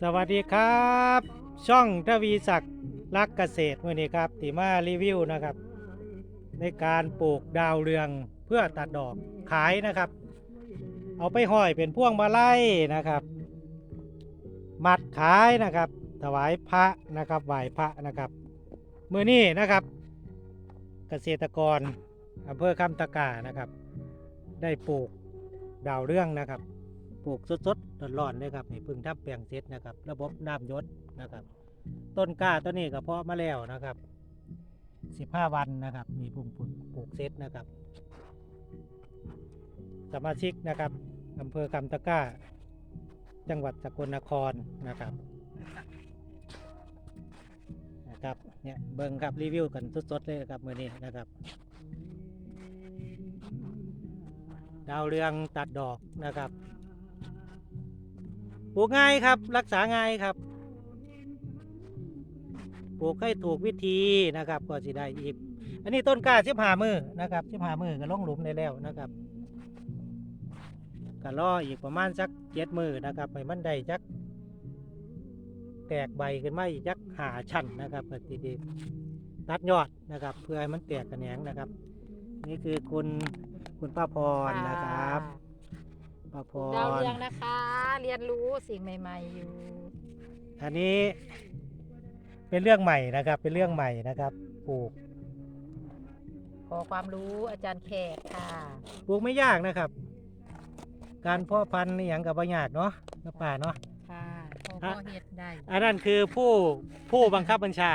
สวัสดีครับ ช่องทวีศักดิ์รักเกษตรมื่อนี้ครับติมารีวิวนะครับ ในการปลูกดาวเรืองเพื่อตัดดอกขายนะครับ เอาไปห้อยเป็นพวงมาไลัยนะครับ มัดขายนะครับ ถวายพระนะครับไหว้พระนะครับมื่อนี้นะครับ เกษตรกรอำเภอคำตะกานะครับ ได้ปลูกดาวเรืองนะครับ ปลูกสดๆร้อนๆเลยครับนี่พึ่งทำแปลงเสร็จนะครับ ระบบน้ำยศนะครับ ต้นกล้าต้นนี้ก็เพาะมาแล้วนะครับ15วันนะครับ มีปุ่มปลูกปลูกเสร็จนะครับ สมาชิกนะครับอำเภอคำตะก้า จังหวัดสกลนครนะครับนะครับเนี่ยเบิ้งครับรีวิวกันสดๆเลยครับมือนี้นะครับ ดาวเรืองตัดดอกนะครับ ปลูกง่ายครับ รักษาง่ายครับปลูกให้ถูกวิธีนะครับ ก็สิได้อีก อันนี้ต้นกล้าสิบหามือนะครับสิบหามือก็ลงหลุมได้แล้วนะครับก็รออีกประมาณสักเจ็ดมือนะครับให้มันได้จักแตกใบขึ้นมาอีกจักหาชั้นนะครับก็สิได้ตัดยอดนะครับ เพื่อให้มันแตกกระแหนงนะครับ นี่คือคุณคุณป้าพรนะครับ ป้าพรดาวเรืองนะคะ เรียนรู้สิ่งใหม่ ๆ อยู่ อันนี้เป็นเรื่องใหม่นะครับ เป็นเรื่องใหม่นะครับปลูกขอความรู้อาจารย์แขกค่ะปลูกไม่ยากนะครับ การเพาะพันธุ์นี่อย่างกับไม่ยากเนาะน้าป่าเนาะ ค่ะพอฮะพ่อเฮ็ดได้อันนั้นคือผู้ผู้บังคับบัญชา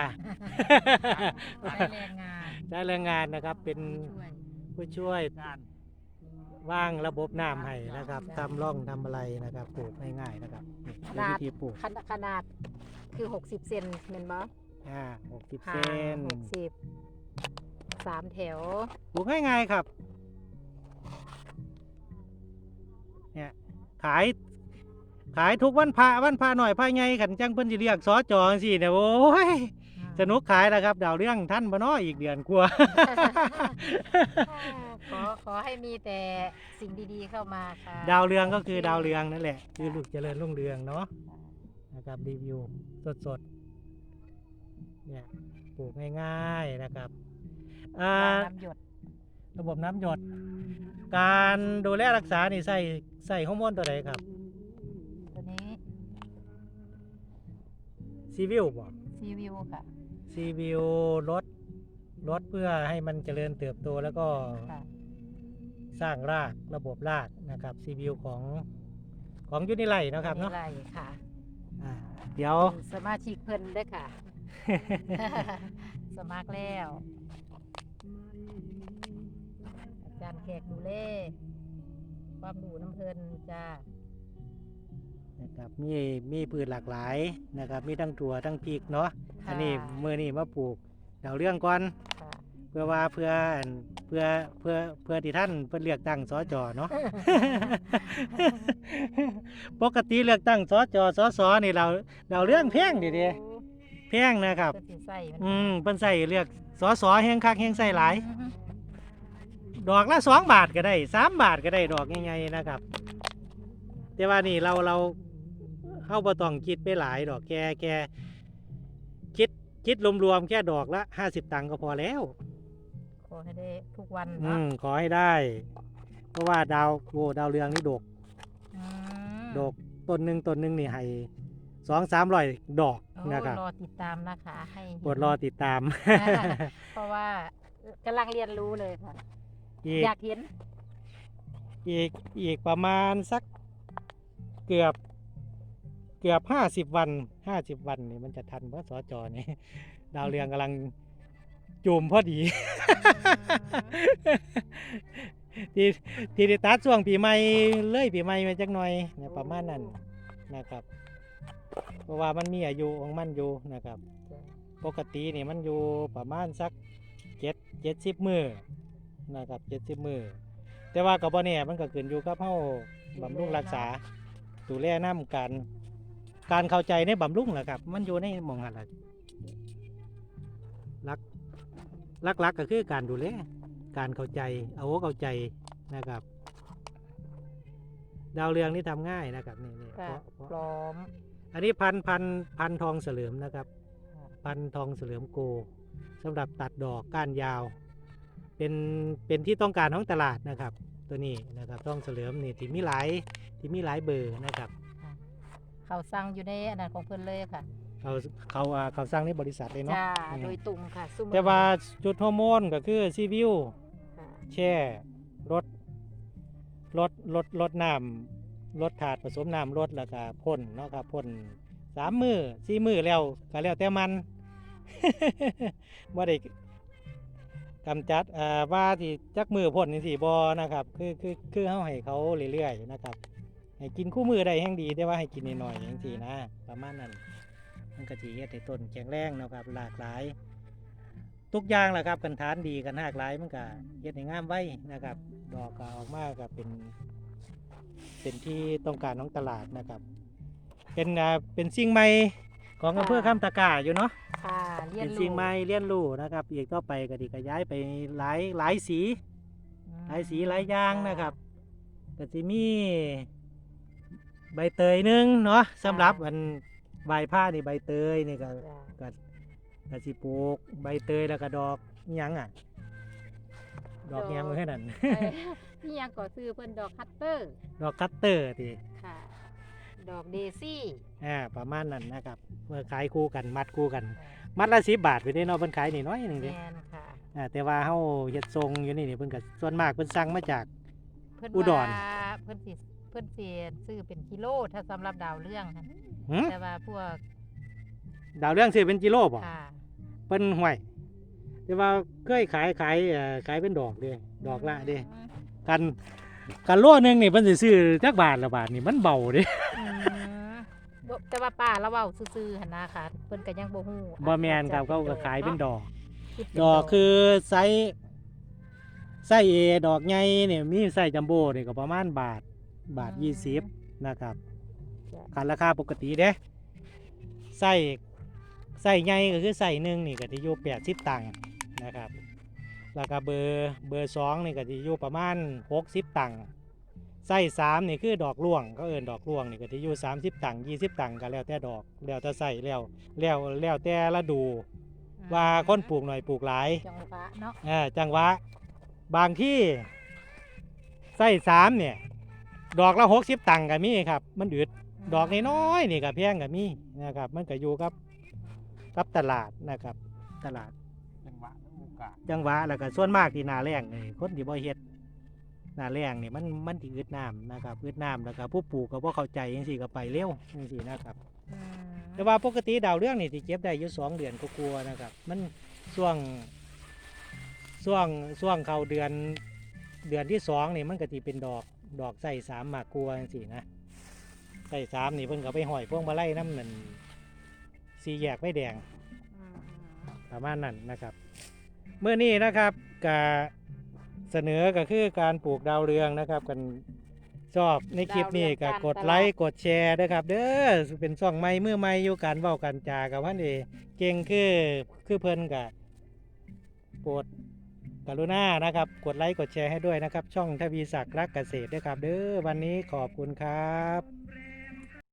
ได้แรงงานได้แรงงานนะครับเป็นช่วย ผู้ช่วย ว่างระบบน้ำให้นะครับทำร่องทำอะไรนะครับปลูกง่ายๆนะครับนี่คือวิธีปลูกขนาดขนาดคือ 60 เซนเห็นบ่อ่าหกสิบห่าเซนหกสิบสามแถวปลูกง่ายๆครับเนี่ยขายขายทุกวันพระวันพระหน่อยพระใหญ่ขันจังเพิ่นสิเรียกสอจอจังซี่เนี่ยโอ้ยสนุกขายแล้วครับ ดาวเรื่องท่านบ่น้ออีกเดือนกว่า ขอขอให้มีแต่สิ่งดีๆเข้ามาค่ะดาวเรืองก็คือดาวเรืองนั่นแหละ คือลูกเจริญรุ่งเรืองเนาะนะครับรีวิวสดๆเนี่ยปลูกง่ายๆนะครับอ่าน้ำหยดระบบน้ำหยด การดูแลรักษานี่ใส่ใส่ฮอร์โมนตัวใดครับตัวนี้ซีวิลบ่ซีวิวค่ะซีวิวลดลดเพื่อให้มันเจริญเติบโตแล้วก็ค่ะ สร้างรากระบบรากนะครับซีวิวของของยูนิไลนะครับเนาะไรค่ะอ่าเดี๋ยว เป็นสมาชิกเพิ่นเด้อค่ะ สมัครแล้ว อาจารย์แขกดูแลความรู้น้ำเพลินจ้านะครับมีมีพืชหลากหลายนะครับ มีทั้งถั่วทั้งพริกเนาะค่ะอันนี้มือนี่มาปลูกดาวเรื่องก่อนค่ะเพื่อว่าเพื่ออั่นเพื่อเพื่อเพื่อที่ท่านเพื่อเลือกตั้งสจเนาะ ปกติเลือกตั้งสจสสนี่เราเราเรื่องแพงดีเดีแพงนะครับ เพิ่นสิใส่มันอืมเพิ่นใส่เลือกสสแห้งคักแห้งใส่หลาย ดอกละสองบาทก็ได้สามบาทก็ได้ดอกใหญ่ๆนะครับ แต่ว่านี่เราเราเข้าบ่ต้องคิดไปหลายดอกแค่แค่คิดคิดรวมๆแค่ดอกละห้าสิบตังค์ก็พอแล้ว ขอให้ได้ทุกวันอืเนาะมขอให้ได้ เพราะว่าดาวโอ้ดาวเรืองนี่ดก อืมดกต้นหนึ่งต้นหนึ่งนี่ให้สองสามร้อยดอกโอ้นะครับรอติดตามนะคะ ให้โปรดรอติดตาม เพราะว่ากำลังเรียนรู้เลยค่ะ อีกอยากเห็นอีกอีกประมาณสักเกือบ เกือบห้าสิบวันห้าสิบวันนี่มันจะทันเพราะสจนี่ ดาวเรืองกำลัง จูมพอดี ที่ที่ได้ตัดช่วงปีใหม่เลยปีใหม่มาจักหน่อยนะประมาณนั้นนะครับ เพราะว่ามันมีอายุของมันอยู่นะครับ ปกตินี่มันอยู่ประมาณสักเจ็ดเจ็ดสิบมือนะครับเจ็ดสิบมือแต่ว่ากับบ่เนี่ยมันก็ขึ้นอยู่กับเฮาบำรุงรักษาดูแลน้ำการการเข้าใจในบำรุงแหละครับ มันอยู่ในหมองหันละ รักๆกก็คือการดูแลการเข้าใจเอาอกเอาใจนะครับ ดาวเรืองนี่ทำง่ายนะครับนี่นี่ค่ะเพราะเพราะพร้อม อันนี้พันพันพันทองเสลิมนะครับ พันทองเสลิมโกสำหรับตัดดอกก้านยาว เป็นเป็นที่ต้องการของตลาดนะครับ ตัวนี้นะครับทองเสลิมนี่ที่มีหลายที่มีหลายเบอร์นะครับ เขาสั่งอยู่ในอันนั้นของเพิ่นเลยค่ะ เขาเขาอ่าเขาสร้างในบริษัทเลยเนาะจ้าอืมโดยตรงค่ะซุมื้อแต่ว่าจุดฮอร์โมนก็คือซีวิว ค่ะแช่รถรถรถรถน้ำรถถาดผสมน้ำรถแล้วก็พ่นเนาะครับพ่นสามมือสี่มือแล้วก็แล้วแต่มัน บ่ได้กำจัดอ่าว่าที่จักมือพ่นนี่สิบ่นะครับ คือคือคือเฮาให้เขาเรื่อยๆนะครับให้กินคู่มือได้แห่งดีแต่ว่าให้กินน้อยๆอย่างสี่นะ ประมาณนั้น มันก็สิเฮ็ดให้ต้นแข็งแรงเนาะครับหลากหลาย ทุกอย่างแหละครับกันฐานดีกันหากหลายมันก็เฮ็ดให้งามไว้นะครับ ดอกก็ออกมาก็เป็น เป็นที่ต้องการของตลาดนะครับ เป็นอ่าเป็นสิ่งใหม่ของอำเภอคำตะกร้าอยู่เนาะ ค่ะเรียเป็นนรู้สิ่งใหม่เรียนรู้นะครับ อีกต่อไปก็ดีขยายไปหลายหลายสี อืมหลายสีหลายอย่างนะครับก็สิมีใบเตยหนึงเนาะสำหรับอัน ใบผ้านี่ใบเตยนี่ก็จ้าก็ก็สิปลูกใบเตยแล้วก็ดอกอิหยังอะดอกอิหยังแค่นั้น เอ้ยพี่ยังก็ซื้อเพิ่นดอกคัตเตอร์ดอกคัตเตอร์ทีค่ะ ดอกเดซี่อ่าประมาณนั้นนะครับเมื่อขายคู่กันมัดคู่กัน มัดละสิบบาทไปได้เนาะเพิ่นขายนี่น้อยหนึงแมเด้นค่ะ อ่าแต่ว่าเฮาเฮ็ดทรงอยู่นี่นี่เพิ่นก็ส่วนมากเพิ่นสั่งมาจาก เพิ่นอุดร ว่าเพิ่นสิเพิ่นสิซื้อเป็นกิโล ถ้าสำหรับดาวเรื่องค่ะหึแต่ว่าพวกดาวเรื่องซื้อเป็นกิโลบ่ค่ะเพิ่นห่วยแต่ว่าเคยขายขายเอ่อขายเป็นดอกเด้ดอกละเด้อืมกันกันโลนึงนี่เพิ่นสิซื้อจักบาทละบาทนี่มันเบาเด้ อืมบ่แต่ว่าป้าเราเว้าซื่อๆหั่นนะค่ะเพิ่นก็ยังบ่ฮู้บ่แม่นครับอจจะเขาก็ขายเป็นดอก คิเป็นดอกคือไซส์ไซส์เอดอกใหญ่เนี่ยมีไซส์จัมโบ้นี่ก็ประมาณบาท บาทยี่สิบนะครับจ้ะคันราคาปกติเด้ไส้ไส้ใหญ่ก็คือไส้หนึ่งนี่ก็ที่อยู่แปดสิบตังค์นะครับแล้วก็เบอร์เบอร์สองนี่ก็ที่อยู่ประมาณหกสิบตังค์ไส้สามนี่คือดอกร่วงก็เอินดอกร่วงนี่ก็ที่อยู่สามสิบตังค์ยี่สิบตังค์ก็แล้วแต่ดอกแล้วแต่ไส้แล้วแล้วแล้วแต่ละดู ว่าคนปลูกหน่อยปลูกหลายจังหวะเนาะเออจังหวะบางที่ไส้สามเนี่ย ดอกละหกสิบตังค์ก็มีครับ มันอืดดอกน้อยๆนี่ก็แพงก็มีนะครับ มันก็อยู่กับกับตลาดนะครับ ตลาดจังหวะและโอกาสจังหวะแล้วก็ส่วนมากที่นาแรงนี่คนที่บ่เฮ็ดนาแรงนี่มันมันที่อึดน้ำนะครับอึดน้ำแล้วก็ผู้ปลูกก็บ่เข้าใจจังซี่ก็ไปเร็วจังซี่นะครับ อืมแต่ว่าปกติดาวเรื่องนี่ที่เก็บได้อยู่สองเดือนก็กลัวาๆนะครับ มันช่วงช่วงช่วงเข้าเดือนเดือนที่สองนี่มันก็จะเป็นดอก ดอกใส่สามหมากกลัวจังซี่นะใส่สามนี่เพิ่นก็ไปห้อยพวงมาลัยน้ำหนึ่งสีแยกไฟแดงอืมประมาณนั้นนะครับเมื่อนี้นะครับกาเสนอก็คือการปลูกดาวเรืองนะครับ กันชอบในคลิปนี้ก็กดไลค์กดแชร์นะครับ เด้อเป็นช่องใหม่มือใหม่อยู่การเว้ากันจากับพันเอเก่งคือคือเพิ่นกับโปรด กรุณานะครับ กดไลค์กดแชร์ให้ด้วยนะครับ ช่องทวีศักดิ์รักเกษตรด้วยครับ เด้อวันนี้ขอบคุณครับ